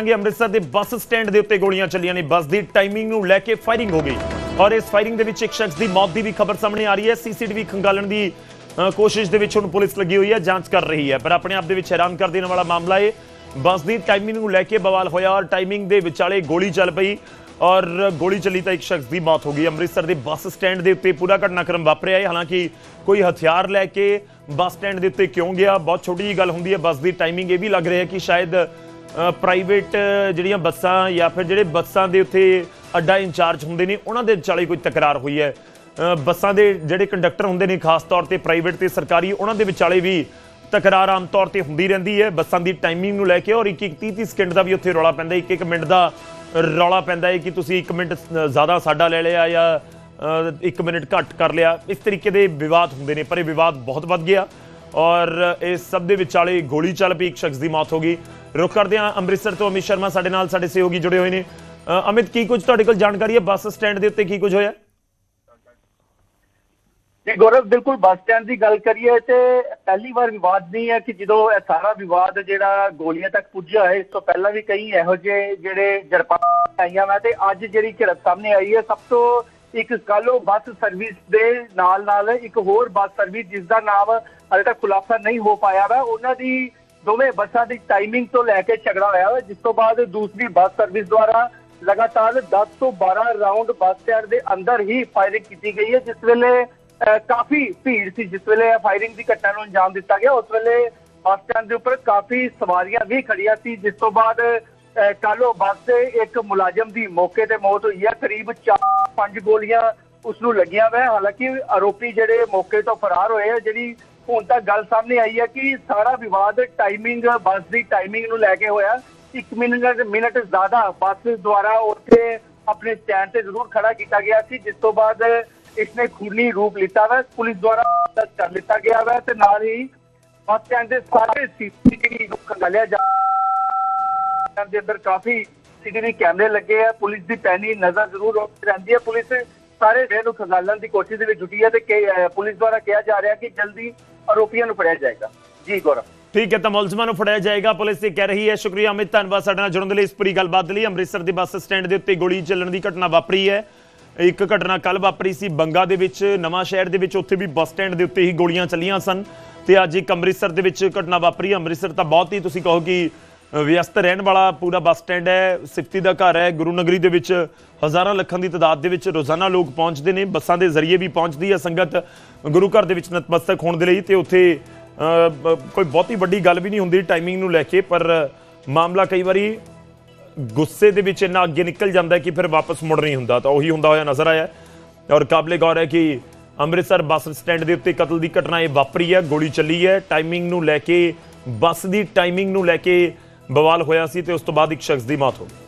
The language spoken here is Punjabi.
ਆਂਗੇ ਅੰਮ੍ਰਿਤਸਰ ਦੇ ਬੱਸ ਸਟੈਂਡ ਦੇ ਉੱਤੇ ਗੋਲੀਆਂ ਚੱਲੀਆਂ ਨੇ। ਬੱਸ ਦੀ ਟਾਈਮਿੰਗ ਨੂੰ ਲੈ ਕੇ ਫਾਇਰਿੰਗ ਹੋ ਗਈ। ਔਰ ਇਸ ਫਾਇਰਿੰਗ ਦੇ ਵਿੱਚ ਇੱਕ ਸ਼ਖਸ ਦੀ ਮੌਤ ਦੀ ਵੀ ਖਬਰ ਸਾਹਮਣੇ ਆ ਰਹੀ ਹੈ। ਸੀਸੀਟੀਵੀ ਖੰਗਾਲਣ ਦੀ ਕੋਸ਼ਿਸ਼ ਦੇ ਵਿੱਚ ਹੁਣ ਪੁਲਿਸ ਲੱਗੀ ਹੋਈ ਹੈ, ਜਾਂਚ ਕਰ ਰਹੀ ਹੈ। ਪਰ ਆਪਣੇ ਆਪ ਦੇ ਵਿੱਚ ਹੈਰਾਨ ਕਰ ਦੇਣ ਵਾਲਾ ਮਾਮਲਾ ਹੈ ਬੱਸ ਦੀ ਟਾਈਮਿੰਗ ਨੂੰ ਲੈ ਕੇ ਬਵਾਲ ਹੋਇਆ ਔਰ ਟਾਈਮਿੰਗ ਦੇ ਵਿਚਾਲੇ ਗੋਲੀ ਚੱਲ ਪਈ। ਔਰ ਗੋਲੀ ਚੱਲੀ ਤਾਂ ਇੱਕ ਸ਼ਖਸ ਦੀ ਮੌਤ ਹੋ ਗਈ। ਅੰਮ੍ਰਿਤਸਰ ਦੇ ਬੱਸ ਸਟੈਂਡ ਦੇ ਉੱਤੇ ਪੂਰਾ ਘਟਨਾਕ੍ਰਮ ਵਾਪਰਿਆ ਹੈ। ਹਾਲਾਂਕਿ ਕੋਈ ਹਥਿਆਰ ਲੈ ਕੇ ਬੱਸ ਸਟੈਂਡ ਦੇ ਉੱਤੇ ਕਿਉਂ ਗਿਆ? ਬਹੁਤ ਛੋਟੀ ਜੀ ਗੱਲ ਹੁੰਦੀ ਹੈ। ਬੱਸ ਦੀ ਟਾਈਮਿੰਗ ਇਹ ਵੀ ਲੱਗ ਰਿਹਾ ਹੈ ਕਿ ਸ਼ਾਇਦ ਪ੍ਰਾਈਵੇਟ ਜਿਹੜੀਆਂ ਬੱਸਾਂ ਜਾਂ ਫਿਰ ਜਿਹੜੇ ਬੱਸਾਂ ਦੇ ਉੱਤੇ ਅੱਡਾ ਇੰਚਾਰਜ ਹੁੰਦੇ ਨੇ, ਉਹਨਾਂ ਦੇ ਵਿਚਾਲੇ ਕੋਈ ਤਕਰਾਰ ਹੋਈ ਹੈ। ਬੱਸਾਂ ਦੇ ਜਿਹੜੇ ਕੰਡਕਟਰ ਹੁੰਦੇ ਨੇ, ਖਾਸ ਤੌਰ ਤੇ ਪ੍ਰਾਈਵੇਟ ਤੇ ਸਰਕਾਰੀ, ਉਹਨਾਂ ਦੇ ਵਿਚਾਲੇ ਵੀ ਤਕਰਾਰ ਆਮ ਤੌਰ ਤੇ ਹੁੰਦੀ ਰਹਿੰਦੀ ਹੈ। ਬੱਸਾਂ ਦੀ ਟਾਈਮਿੰਗ ਨੂੰ ਲੈ ਕੇ ਔਰ ਇੱਕ ਇੱਕ 30 30 ਸਕਿੰਟ ਦਾ ਵੀ ਉੱਥੇ ਰੌਲਾ ਪੈਂਦਾ ਇੱਕ ਇੱਕ ਮਿੰਟ ਦਾ ਰੌਲਾ ਪੈਂਦਾ ਹੈ ਕਿ ਤੁਸੀਂ 1 ਮਿੰਟ ਜ਼ਿਆਦਾ ਸਾਡਾ ਲੈ ਲਿਆ ਜਾਂ 1 ਮਿੰਟ ਘੱਟ ਕਰ ਲਿਆ। ਇਸ ਤਰੀਕੇ ਦੇ ਵਿਵਾਦ ਹੁੰਦੇ ਨੇ, ਪਰ ਇਹ ਵਿਵਾਦ ਬਹੁਤ ਵੱਧ ਗਿਆ ਔਰ ਇਸ ਸਭ ਦੇ ਵਿਚਾਲੇ ਗੋਲੀ ਚੱਲ ਪਈ, ਇੱਕ ਸ਼ਖਸ ਦੀ ਮੌਤ ਹੋ ਗਈ। ਰੁਕ ਕਰਦੇ ਹਾਂ ਅੰਮ੍ਰਿਤਸਰ ਤੋਂ ਅਮਿਤ ਸ਼ਰਮਾ ਸਾਡੇ ਨਾਲ, ਸਾਡੇ ਸਹਿਯੋਗੀ ਜੁੜੇ ਹੋਏ ਨੇ। ਅਮਿਤ, ਕੀ ਕੁਝ ਤੁਹਾਡੇ ਕੋਲ ਜਾਣਕਾਰੀ ਹੈ? ਬੱਸ ਸਟੈਂਡ ਦੇ ਉੱਤੇ ਕੀ ਕੁਝ ਹੋਇਆ? ਜੀ ਗੌਰਵ, ਬਿਲਕੁਲ ਬੱਸ ਸਟੈਂਡ ਦੀ ਗੱਲ ਕਰੀਏ ਤੇ ਪਹਿਲੀ ਵਾਰ ਵਿਵਾਦ ਨਹੀਂ ਹੈ ਕਿ ਜਦੋਂ ਇਹ ਸਾਰਾ ਵਿਵਾਦ ਜਿਹੜਾ ਗੋਲੀਆਂ ਤੱਕ ਪੁੱਜਿਆ ਹੈ, ਇਸ ਤੋਂ ਪਹਿਲਾਂ ਵੀ ਕਈ ਇਹੋ ਜਿਹੇ ਜਿਹੜੇ ਜਰਪਾ ਆਈਆਂ ਮੈਂ ਤੇ ਅੱਜ ਜਿਹੜੀ ਝੜਪ ਸਾਹਮਣੇ ਆਈ ਹੈ, ਸਭ ਤੋਂ ਇੱਕ ਕਾਲੋ ਬੱਸ ਸਰਵਿਸ ਦੇ ਨਾਲ ਨਾਲ ਇੱਕ ਹੋਰ ਬੱਸ ਸਰਵਿਸ ਜਿਸ ਦਾ ਨਾਮ ਅਜੇ ਤੱਕ ਖੁਲਾਸਾ ਨਹੀਂ ਹੋ ਪਾਇਆ ਵਾ, ਉਹਨਾਂ ਦੀ ਦੋਵੇਂ ਬੱਸਾਂ ਦੀ ਟਾਈਮਿੰਗ ਤੋਂ ਲੈ ਕੇ ਝਗੜਾ ਹੋਇਆ ਜਿਸ ਤੋਂ ਬਾਅਦ ਦੂਸਰੀ ਬੱਸ ਸਰਵਿਸ ਦੁਆਰਾ ਲਗਾਤਾਰ 10 ਤੋਂ 12 ਰਾਉਂਡ ਬੱਸ ਸਟੈਂਡ ਦੇ ਅੰਦਰ ਹੀ ਫਾਇਰਿੰਗ ਕੀਤੀ ਗਈ ਹੈ ਜਿਸ ਵੇਲੇ ਕਾਫੀ ਭੀੜ ਸੀ ਜਿਸ ਵੇਲੇ ਫਾਇਰਿੰਗ ਦੀ ਘਟਨਾ ਨੂੰ ਅੰਜਾਮ ਦਿੱਤਾ ਗਿਆ ਉਸ ਵੇਲੇ ਬੱਸ ਸਟੈਂਡ ਦੇ ਉੱਪਰ ਕਾਫੀ ਸਵਾਰੀਆਂ ਵੀ ਖੜੀਆਂ ਸੀ ਜਿਸ ਤੋਂ ਬਾਅਦ ਅਹ, ਕਾਲੋ ਬੱਸ ਦੇ ਇੱਕ ਮੁਲਾਜ਼ਮ ਦੀ ਮੌਕੇ ਤੇ ਮੌਤ ਹੋਈ ਹੈ ਕਰੀਬ 4-5 ਗੋਲੀਆਂ ਉਸ ਨੂੰ ਲੱਗੀਆਂ ਵਾ ਹਾਲਾਂਕਿ ਆਰੋਪੀ ਜਿਹੜੇ ਮੌਕੇ ਤੋਂ ਫਰਾਰ ਹੋਏ ਆ ਜਿਹੜੀ ਹੁਣ ਤੱਕ ਗੱਲ ਸਾਹਮਣੇ ਆਈ ਹੈ ਕਿ ਸਾਰਾ ਵਿਵਾਦ ਟਾਈਮਿੰਗ ਬੱਸ ਦੀ ਟਾਈਮਿੰਗ ਨੂੰ ਲੈ ਕੇ ਹੋਇਆ। ਇੱਕ ਮਿੰਟ ਮਿੰਟ ਜ਼ਿਆਦਾ ਬੱਸ ਦੁਆਰਾ ਉੱਥੇ ਆਪਣੇ ਸਟੈਂਡ ਤੇ ਜ਼ਰੂਰ ਖੜਾ ਕੀਤਾ ਗਿਆ ਸੀ, ਜਿਸ ਤੋਂ ਬਾਅਦ ਇਸਨੇ ਖੂਨੀ ਰੂਪ ਲਿੱਤਾ ਵਾ। ਪੁਲਿਸ ਦੁਆਰਾ ਦਰਜ ਕਰ ਲਿੱਤਾ ਗਿਆ ਵਾ ਤੇ ਨਾਲ ਹੀ ਬੱਸ ਸਟੈਂਡ ਦੇ ਸਾਰੇ ਸੀਸੀਟੀਵੀ ਨੂੰ ਖੰਗਾਲਿਆ ਜਾ ਦੇ ਅੰਦਰ ਕਾਫੀ ਸੀਸੀਟੀਵੀ ਕੈਮਰੇ ਲੱਗੇ ਆ। ਪੁਲਿਸ ਦੀ ਪੈਣੀ ਨਜ਼ਰ ਜ਼ਰੂਰ ਰਹਿੰਦੀ ਹੈ। ਪੁਲਿਸ ਸਾਰੇ ਡੇ ਨੂੰ ਖੰਗਾਲਣ ਦੀ ਕੋਸ਼ਿਸ਼ ਦੇ ਵਿੱਚ ਜੁਟੀ ਹੈ ਤੇ ਪੁਲਿਸ ਦੁਆਰਾ ਕਿਹਾ ਜਾ ਰਿਹਾ ਕਿ ਜਲਦੀ ਆਰੋਪੀਆਂ ਨੂੰ ਫੜਿਆ ਜਾਏਗਾ। ਜੀ, ਗੌਰਵ। ਠੀਕ ਹੈ, ਤਾਂ ਮੁਲਜ਼ਮਾਂ ਨੂੰ ਫੜਿਆ ਜਾਏਗਾ। ਪੁਲਿਸ ਇਹ ਕਹਿ ਰਹੀ ਹੈ, ਸ਼ੁਕਰੀਆ, ਅਮਿਤ, ਧੰਨਵਾਦ ਸਾਡੇ ਨਾਲ ਜੁੜਨ ਦੇ ਲਈ ਇਸ ਪੂਰੀ ਗੱਲਬਾਤ ਲਈ। ਅੰਮ੍ਰਿਤਸਰ ਦੇ ਬੱਸ ਸਟੈਂਡ ਦੇ ਉੱਤੇ ਗੋਲੀ ਚੱਲਣ ਦੀ ਘਟਨਾ ਵਾਪਰੀ ਹੈ। ਇੱਕ ਘਟਨਾ ਕੱਲ ਵਾਪਰੀ ਸੀ ਬੰਗਾ ਦੇ ਵਿੱਚ। ਨਵਾਂ ਸ਼ਹਿਰ ਦੇ ਵਿੱਚ ਉੱਥੇ ਵੀ ਬੱਸ ਸਟੈਂਡ ਦੇ ਉੱਤੇ ਹੀ ਗੋਲੀਆਂ ਚੱਲੀਆਂ ਸਨ ਤੇ ਅੱਜ ਇੱਕ ਅੰਮ੍ਰਿਤਸਰ ਦੇ ਵਿੱਚ ਘਟਨਾ ਵਾਪਰੀ। ਅੰਮ੍ਰਿਤਸਰ ਤਾਂ ਬਹੁਤ ਹੀ ਤੁਸੀਂ ਕਹੋ ਕਿ ਵਿਅਸਤ ਰਹਿਣ ਵਾਲਾ ਪੂਰਾ ਬੱਸ ਸਟੈਂਡ ਹੈ, ਸਿਫਤੀ ਦਾ ਘਰ ਹੈ। ਗੁਰੂ ਨਗਰੀ ਦੇ ਵਿੱਚ ਹਜ਼ਾਰਾਂ ਲੱਖਾਂ ਦੀ ਤਾਦਾਦ ਦੇ ਵਿੱਚ ਰੋਜ਼ਾਨਾ ਲੋਕ ਪਹੁੰਚਦੇ ਨੇ, ਬੱਸਾਂ ਦੇ ਜ਼ਰੀਏ ਵੀ ਪਹੁੰਚਦੀ ਹੈ ਸੰਗਤ ਗੁਰੂ ਘਰ ਦੇ ਵਿੱਚ ਨਤਮਸਤਕ ਹੋਣ ਦੇ ਲਈ ਤੇ ਉੱਥੇ ਕੋਈ ਬਹੁਤੀ ਵੱਡੀ ਗੱਲ ਵੀ ਨਹੀਂ ਹੁੰਦੀ ਟਾਈਮਿੰਗ ਨੂੰ ਲੈ ਕੇ, ਪਰ ਮਾਮਲਾ ਕਈ ਵਾਰੀ ਗੁੱਸੇ ਦੇ ਵਿੱਚ ਇੰਨਾ ਅੱਗੇ ਨਿਕਲ ਜਾਂਦਾ ਕਿ ਫਿਰ ਵਾਪਸ ਮੁੜ ਨਹੀਂ ਹੁੰਦਾ। ਤਾਂ ਉਹੀ ਹੁੰਦਾ ਹੋਇਆ ਨਜ਼ਰ ਆਇਆ ਔਰ ਕਾਬਲੇ ਗੌਰ ਹੈ ਕਿ ਅੰਮ੍ਰਿਤਸਰ ਬੱਸ ਸਟੈਂਡ ਦੇ ਉੱਤੇ ਕਤਲ ਦੀ ਘਟਨਾ ਇਹ ਵਾਪਰੀ ਹੈ, ਗੋਲੀ ਚੱਲੀ ਹੈ। ਟਾਈਮਿੰਗ ਨੂੰ ਲੈ ਕੇ, ਬੱਸ ਦੀ ਟਾਈਮਿੰਗ ਨੂੰ ਲੈ ਕੇ ਬਵਾਲ ਹੋਇਆ ਸੀ ਤੇ ਉਸ ਤੋਂ ਬਾਅਦ ਇੱਕ ਸ਼ਖਸ ਦੀ ਮੌਤ ਹੋ ਗਈ।